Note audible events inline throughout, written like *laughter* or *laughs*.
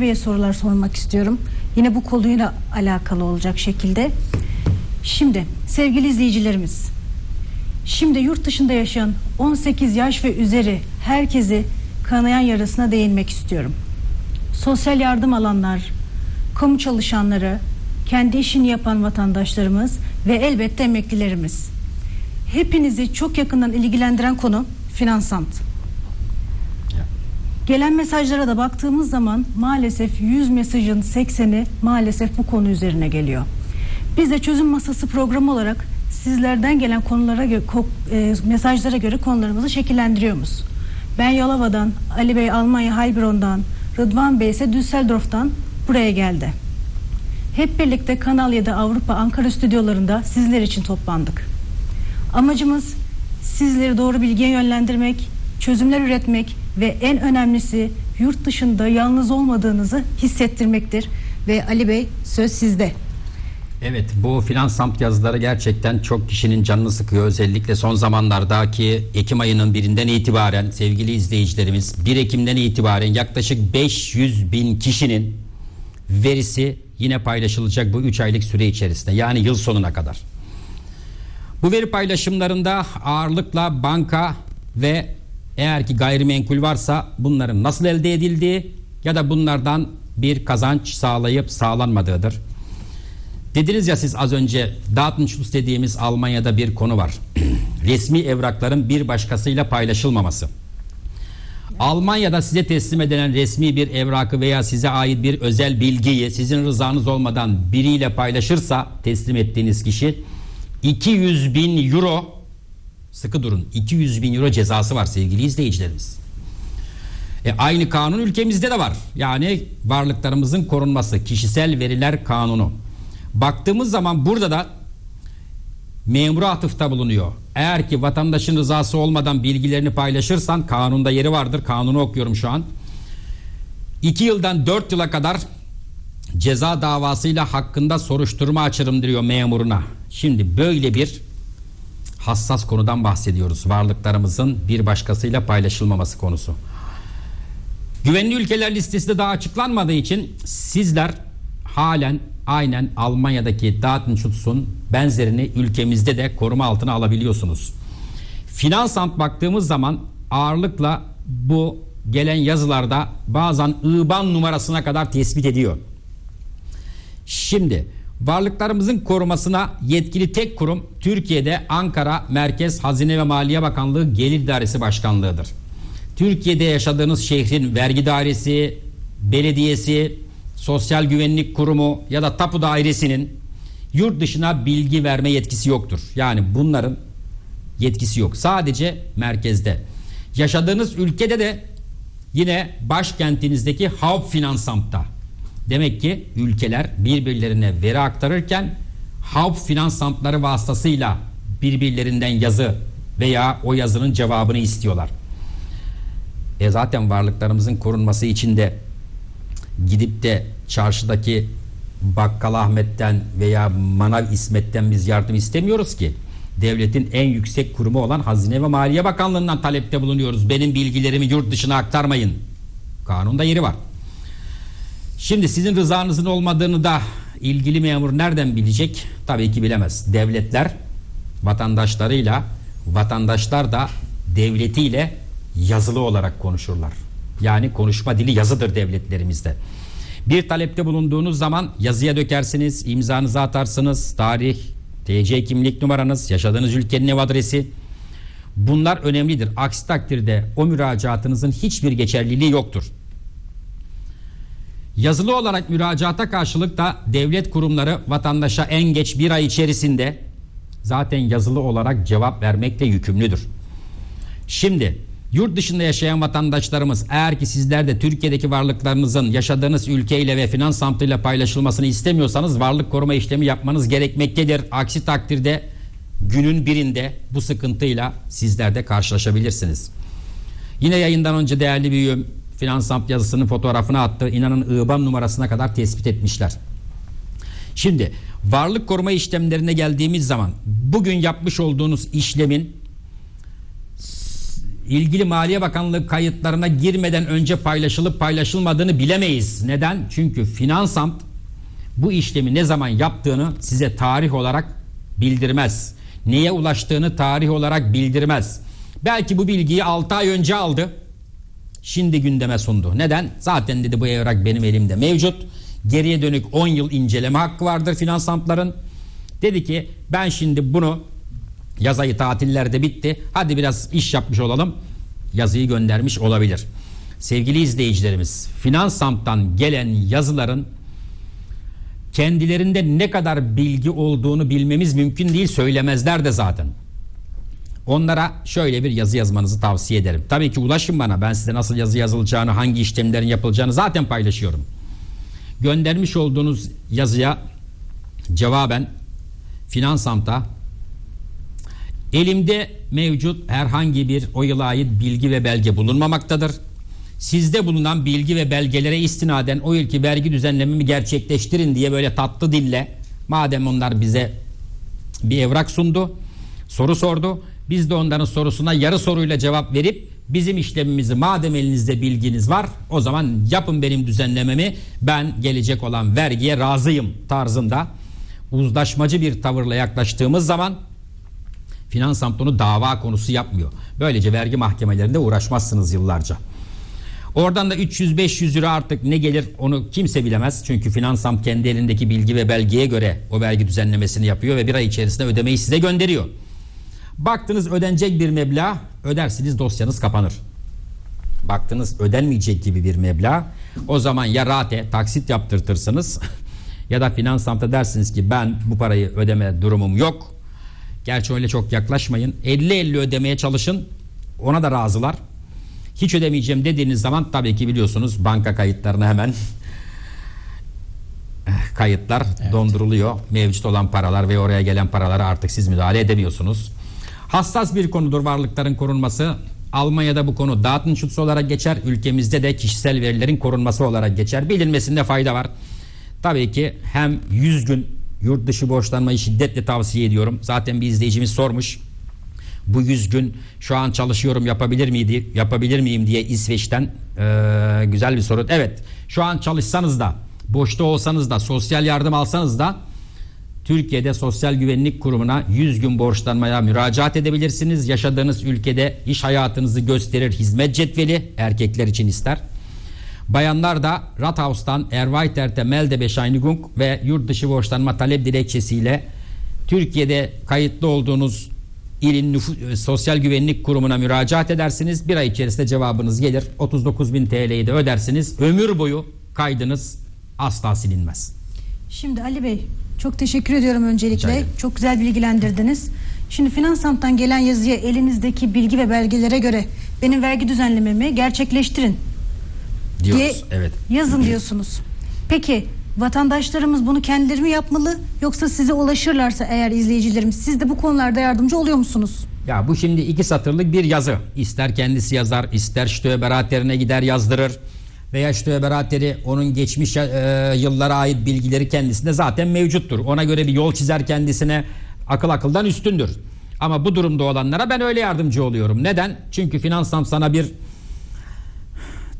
Bey'e sorular sormak istiyorum. Yine bu konuyla alakalı olacak şekilde. Şimdi sevgili izleyicilerimiz. Şimdi yurt dışında yaşayan 18 yaş ve üzeri herkesi kanayan yarasına değinmek istiyorum. Sosyal yardım alanlar, kamu çalışanları, kendi işini yapan vatandaşlarımız ve elbette emeklilerimiz. Hepinizi çok yakından ilgilendiren konu Finansamt. Gelen mesajlara da baktığımız zaman maalesef 100 mesajın 80'i maalesef bu konu üzerine geliyor. Biz de çözüm masası programı olarak sizlerden gelen konulara göre, mesajlara göre konularımızı şekillendiriyoruz. Ben Yalova'dan, Ali Bey Almanya Heilbronn'dan, Rıdvan Bey ise Düsseldorf'tan buraya geldi. Hep birlikte Kanal 7 Avrupa Ankara stüdyolarında sizler için toplandık. Amacımız sizleri doğru bilgiye yönlendirmek, çözümler üretmek ve en önemlisi yurt dışında yalnız olmadığınızı hissettirmektir. Ve Ali Bey söz sizde. Evet bu finans samt yazıları gerçekten çok kişinin canını sıkıyor. Özellikle son zamanlardaki Ekim ayının birinden itibaren sevgili izleyicilerimiz 1 Ekim'den itibaren yaklaşık 500 bin kişinin verisi yine paylaşılacak bu 3 aylık süre içerisinde yani yıl sonuna kadar. Bu veri paylaşımlarında ağırlıkla banka ve eğer ki gayrimenkul varsa bunların nasıl elde edildiği ya da bunlardan bir kazanç sağlayıp sağlanmadığıdır. Dediniz ya siz az önce Datenschutz dediğimiz Almanya'da bir konu var. *clears throat* Resmi evrakların bir başkasıyla paylaşılmaması. Almanya'da size teslim edilen resmi bir evrakı veya size ait bir özel bilgiyi sizin rızanız olmadan biriyle paylaşırsa teslim ettiğiniz kişi 200 bin euro sıkı durun 200 bin euro cezası var sevgili izleyicilerimiz. E, aynı kanun ülkemizde de var. Yani varlıklarımızın korunması kişisel veriler kanunu. Baktığımız zaman burada da memura atıfta bulunuyor. Eğer ki vatandaşın rızası olmadan bilgilerini paylaşırsan kanunda yeri vardır. Kanunu okuyorum şu an. 2 yıldan 4 yıla kadar ceza davasıyla hakkında soruşturma açarım diyor memuruna. Şimdi böyle bir hassas konudan bahsediyoruz. Varlıklarımızın bir başkasıyla paylaşılmaması konusu. Güvenli ülkeler listesi de daha açıklanmadığı için sizler halen aynen Almanya'daki Datenschutz'un benzerini ülkemizde de koruma altına alabiliyorsunuz. Finansamt baktığımız zaman ağırlıkla bu gelen yazılarda bazen IBAN numarasına kadar tespit ediyor. Şimdi varlıklarımızın korumasına yetkili tek kurum Türkiye'de Ankara Merkez Hazine ve Maliye Bakanlığı Gelir İdaresi Başkanlığı'dır. Türkiye'de yaşadığınız şehrin vergi dairesi, belediyesi, sosyal güvenlik kurumu ya da tapu dairesinin yurt dışına bilgi verme yetkisi yoktur. Yani bunların yetkisi yok. Sadece merkezde. Yaşadığınız ülkede de yine başkentinizdeki Hauptfinansamt'ta. Demek ki ülkeler birbirlerine veri aktarırken Hauptfinansamtları vasıtasıyla birbirlerinden yazı veya o yazının cevabını istiyorlar. E zaten varlıklarımızın korunması için de gidip de çarşıdaki Bakkal Ahmet'ten veya Manav İsmet'ten biz yardım istemiyoruz ki. Devletin en yüksek kurumu olan Hazine ve Maliye Bakanlığı'ndan talepte bulunuyoruz. Benim bilgilerimi yurt dışına aktarmayın. Kanunda yeri var. Şimdi sizin rızanızın olmadığını da ilgili memur nereden bilecek? Tabii ki bilemez. Devletler vatandaşlarıyla, vatandaşlar da devletiyle yazılı olarak konuşurlar. Yani konuşma dili yazıdır devletlerimizde. Bir talepte bulunduğunuz zaman yazıya dökersiniz, imzanızı atarsınız, tarih, TC kimlik numaranız, yaşadığınız ülkenin ev adresi. Bunlar önemlidir. Aksi takdirde o müracaatınızın hiçbir geçerliliği yoktur. Yazılı olarak müracaata karşılık da devlet kurumları vatandaşa en geç bir ay içerisinde zaten yazılı olarak cevap vermekle yükümlüdür. Şimdi Yurt dışında yaşayan vatandaşlarımız eğer ki sizler de Türkiye'deki varlıklarınızın yaşadığınız ülkeyle ve finans samtıyla paylaşılmasını istemiyorsanız varlık koruma işlemi yapmanız gerekmektedir. Aksi takdirde günün birinde bu sıkıntıyla sizler de karşılaşabilirsiniz. Yine yayından önce değerli büyüğüm finans samt yazısının fotoğrafını attı. İnanın IBAN numarasına kadar tespit etmişler. Şimdi varlık koruma işlemlerine geldiğimiz zaman bugün yapmış olduğunuz işlemin ilgili Maliye Bakanlığı kayıtlarına girmeden önce paylaşılıp paylaşılmadığını bilemeyiz. Neden? Çünkü Finansamt bu işlemi ne zaman yaptığını size tarih olarak bildirmez. Neye ulaştığını tarih olarak bildirmez. Belki bu bilgiyi 6 ay önce aldı. Şimdi gündeme sundu. Neden? Zaten dedi bu evrak benim elimde mevcut. Geriye dönük 10 yıl inceleme hakkı vardır finansampların. Dedi ki ben şimdi bunu yaz ayı tatillerde bitti. Hadi biraz iş yapmış olalım. Yazıyı göndermiş olabilir. Sevgili izleyicilerimiz, Finansamp'tan gelen yazıların kendilerinde ne kadar bilgi olduğunu bilmemiz mümkün değil. Söylemezler de zaten. Onlara şöyle bir yazı yazmanızı tavsiye ederim. Tabii ki ulaşın bana. Ben size nasıl yazı yazılacağını, hangi işlemlerin yapılacağını zaten paylaşıyorum. Göndermiş olduğunuz yazıya cevaben Finansam'ta elimde mevcut herhangi bir o yıla ait bilgi ve belge bulunmamaktadır. Sizde bulunan bilgi ve belgelere istinaden o yılki vergi düzenlememi gerçekleştirin diye böyle tatlı dille madem onlar bize bir evrak sundu, soru sordu. Biz de onların sorusuna yarı soruyla cevap verip bizim işlemimizi madem elinizde bilginiz var o zaman yapın benim düzenlememi ben gelecek olan vergiye razıyım tarzında uzlaşmacı bir tavırla yaklaştığımız zaman Finansamt onu dava konusu yapmıyor. Böylece vergi mahkemelerinde uğraşmazsınız yıllarca. Oradan da 300-500 lira artık ne gelir onu kimse bilemez. Çünkü Finansam kendi elindeki bilgi ve belgeye göre o vergi düzenlemesini yapıyor ve bir ay içerisinde ödemeyi size gönderiyor. Baktınız ödenecek bir meblağ ödersiniz dosyanız kapanır. Baktınız ödenmeyecek gibi bir meblağ o zaman ya rate taksit yaptırtırsınız *laughs* ya da Finansam'da dersiniz ki ben bu parayı ödeme durumum yok. Gerçi öyle çok yaklaşmayın. 50-50 ödemeye çalışın. Ona da razılar. Hiç ödemeyeceğim dediğiniz zaman tabii ki biliyorsunuz banka kayıtlarına hemen *laughs* kayıtlar donduruluyor. Mevcut olan paralar ve oraya gelen paralara artık siz müdahale edemiyorsunuz. Hassas bir konudur varlıkların korunması. Almanya'da bu konu Datenschutz olarak geçer. Ülkemizde de kişisel verilerin korunması olarak geçer. Bilinmesinde fayda var. Tabii ki hem 100 gün yurt dışı borçlanmayı şiddetle tavsiye ediyorum. Zaten bir izleyicimiz sormuş. Bu 100 gün şu an çalışıyorum yapabilir miydi yapabilir miyim diye İsveç'ten eee, güzel bir soru. Evet şu an çalışsanız da boşta olsanız da sosyal yardım alsanız da Türkiye'de Sosyal Güvenlik Kurumu'na 100 gün borçlanmaya müracaat edebilirsiniz. Yaşadığınız ülkede iş hayatınızı gösterir hizmet cetveli erkekler için ister. Bayanlar da Rathaus'tan Erweiterte Meldebescheinigung ve yurt dışı borçlanma talep dilekçesiyle Türkiye'de kayıtlı olduğunuz ilin nüfu- sosyal güvenlik kurumuna müracaat edersiniz. Bir ay içerisinde cevabınız gelir. 39 bin TL'yi de ödersiniz. Ömür boyu kaydınız asla silinmez. Şimdi Ali Bey çok teşekkür ediyorum öncelikle. Çok güzel bilgilendirdiniz. Şimdi Finansamp'tan gelen yazıya elinizdeki bilgi ve belgelere göre benim vergi düzenlememi gerçekleştirin Diyoruz. diye Evet. yazın diyorsunuz. Peki vatandaşlarımız bunu kendileri mi yapmalı yoksa size ulaşırlarsa eğer izleyicilerimiz siz de bu konularda yardımcı oluyor musunuz? Ya bu şimdi iki satırlık bir yazı. İster kendisi yazar, ister Steuerberater'ine gider yazdırır. Veya Steuerberater'i onun geçmiş e, yıllara ait bilgileri kendisinde zaten mevcuttur. Ona göre bir yol çizer kendisine akıl akıldan üstündür. Ama bu durumda olanlara ben öyle yardımcı oluyorum. Neden? Çünkü Finansam sana bir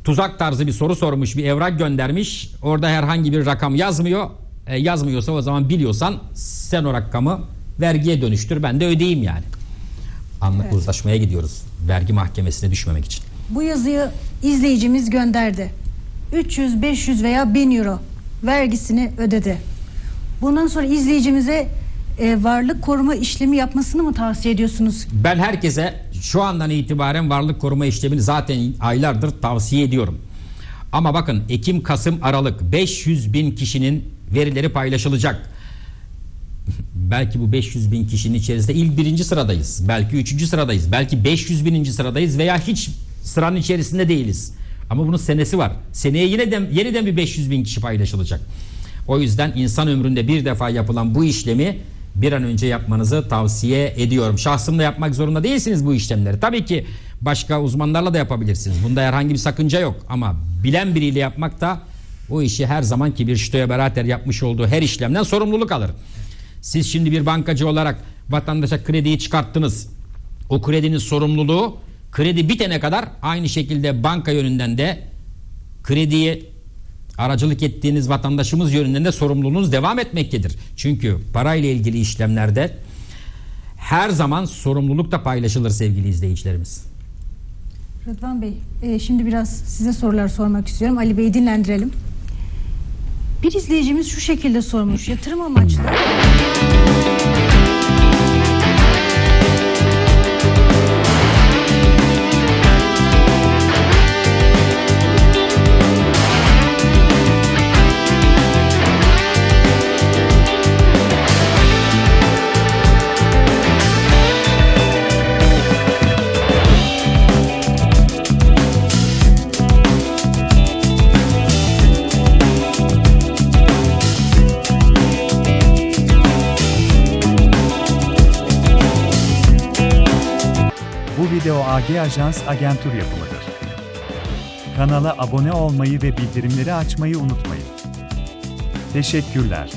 tuzak tarzı bir soru sormuş, bir evrak göndermiş. Orada herhangi bir rakam yazmıyor. E, yazmıyorsa o zaman biliyorsan sen o rakamı vergiye dönüştür. Ben de ödeyeyim yani. Anla, Evet. Uzlaşmaya gidiyoruz. Vergi mahkemesine düşmemek için. Bu yazıyı izleyicimiz gönderdi. 300, 500 veya 1000 euro vergisini ödedi. Bundan sonra izleyicimize e, varlık koruma işlemi yapmasını mı tavsiye ediyorsunuz? Ben herkese şu andan itibaren varlık koruma işlemini zaten aylardır tavsiye ediyorum. Ama bakın Ekim, Kasım, Aralık 500 bin kişinin verileri paylaşılacak. *laughs* Belki bu 500 bin kişinin içerisinde ilk birinci sıradayız. Belki üçüncü sıradayız. Belki 500 bininci sıradayız veya hiç sıranın içerisinde değiliz. Ama bunun senesi var. Seneye yine de, yeniden bir 500 bin kişi paylaşılacak. O yüzden insan ömründe bir defa yapılan bu işlemi bir an önce yapmanızı tavsiye ediyorum. Şahsımla yapmak zorunda değilsiniz bu işlemleri. Tabii ki başka uzmanlarla da yapabilirsiniz. Bunda herhangi bir sakınca yok. Ama bilen biriyle yapmak da o işi her zamanki bir Steuerberater yapmış olduğu her işlemden sorumluluk alır. Siz şimdi bir bankacı olarak vatandaşa krediyi çıkarttınız. O kredinin sorumluluğu Kredi bitene kadar aynı şekilde banka yönünden de krediyi aracılık ettiğiniz vatandaşımız yönünden de sorumluluğunuz devam etmektedir. Çünkü parayla ilgili işlemlerde her zaman sorumluluk da paylaşılır sevgili izleyicilerimiz. Rıdvan Bey, e, şimdi biraz size sorular sormak istiyorum. Ali Bey'i dinlendirelim. Bir izleyicimiz şu şekilde sormuş. Yatırım amaçlı video AG Ajans Agentur yapımıdır. Kanala abone olmayı ve bildirimleri açmayı unutmayın. Teşekkürler.